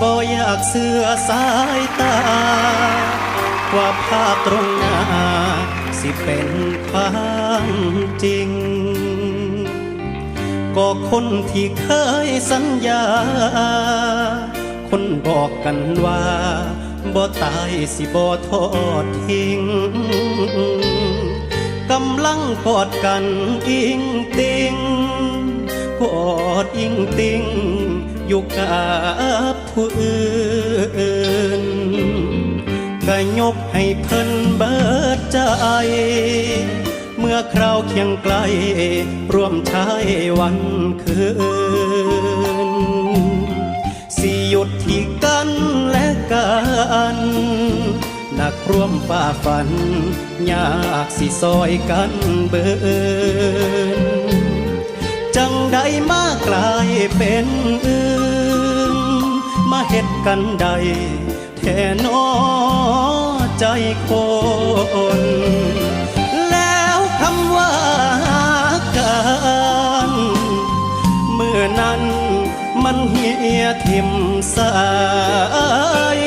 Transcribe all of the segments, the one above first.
บ่อยากเสือสายตา ว่าภาพตรงหน้า สิเป็นความจริง ก็คนที่เคยสัญญา คนบอกกันว่าบ่ตายสิบ่ทอดทิ้งกำลังกอดกันอิงติงกอดอิงติง อยู่กับผู้อื่นก็ยกให้เพิ่นเบิดใจ เมื่อคราวเคียงไกล ร่วมใช้วันคืนสิหยุดที่กันและกันนักร่วมฝ่าฟัน ยากสิซอยกันเบินจังใดมากลายเป็นอ เฮ็ดกันใด แทนอใจคน แล้วคำว่ากันเมื่อนั้นมันเหียทิมสาย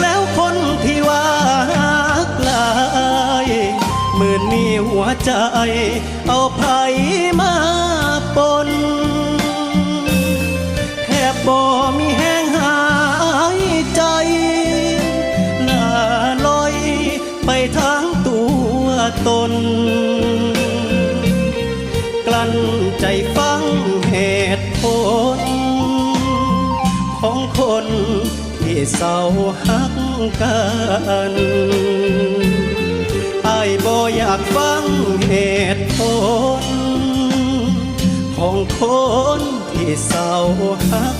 แล้วคนที่ว่าไกลายมื่อนี้หัวใจ เอาไผมาปนแทบบ่มี คนที่เศร้าหักกันไอ้บ่อยากฟังเหตุผล ของคนที่เศร้าหัก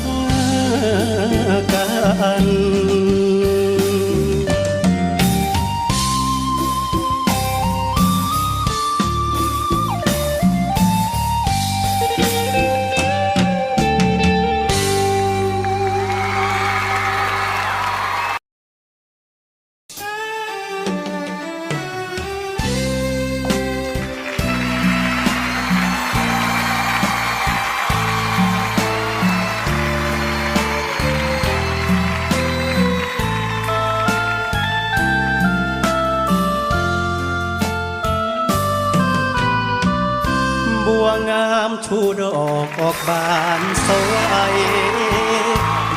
กัน บัวงามชูดอกออกบานสวย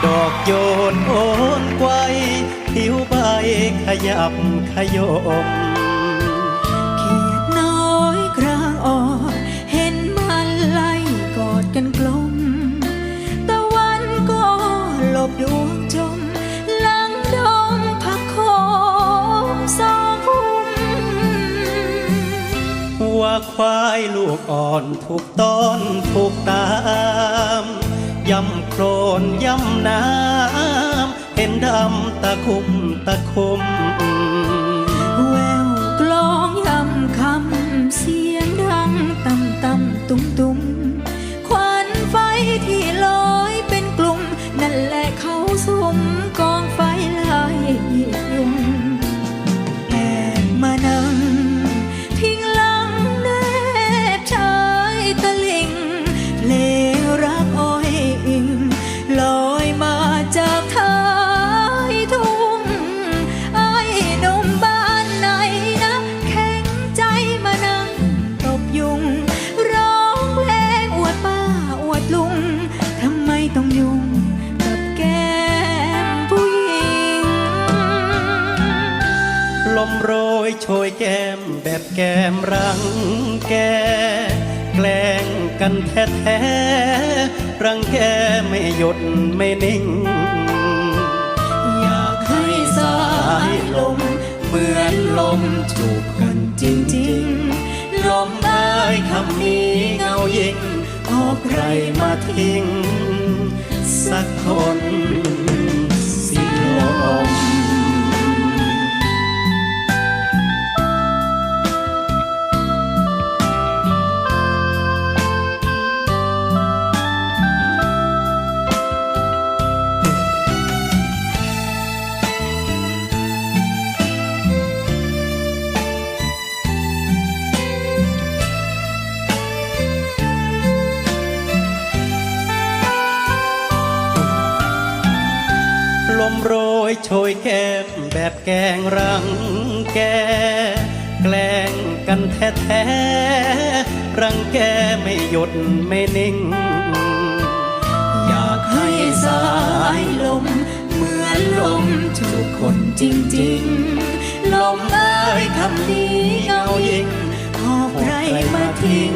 ดอกโยนโอนไกวผิวใบขยับขยม ควายลูกอ่อนถูกต้อนถูกตามยำโครนยำน้ำเห็นดำตะคุมตะคุม แก้มรังแก แกล้งกันแท้แท้ๆรังแกไม่หยุดไม่นิ่ง อยากให้สายลมเหมือนลมจูบกันจริงๆ ลมเอ้ยคำนี้เงายิ่งขอใครมาทิ้ง สักคน มโรยโชยแก้มแบบแกงรังแก แกล้งกันแท้ๆ รังแกไม่หยุดไม่นิ่ง อยากให้สายลม เหมือนลมทุกคนจริงๆ ลมเอ่ยคำนี้เอายิงพอใครมาทิ้ง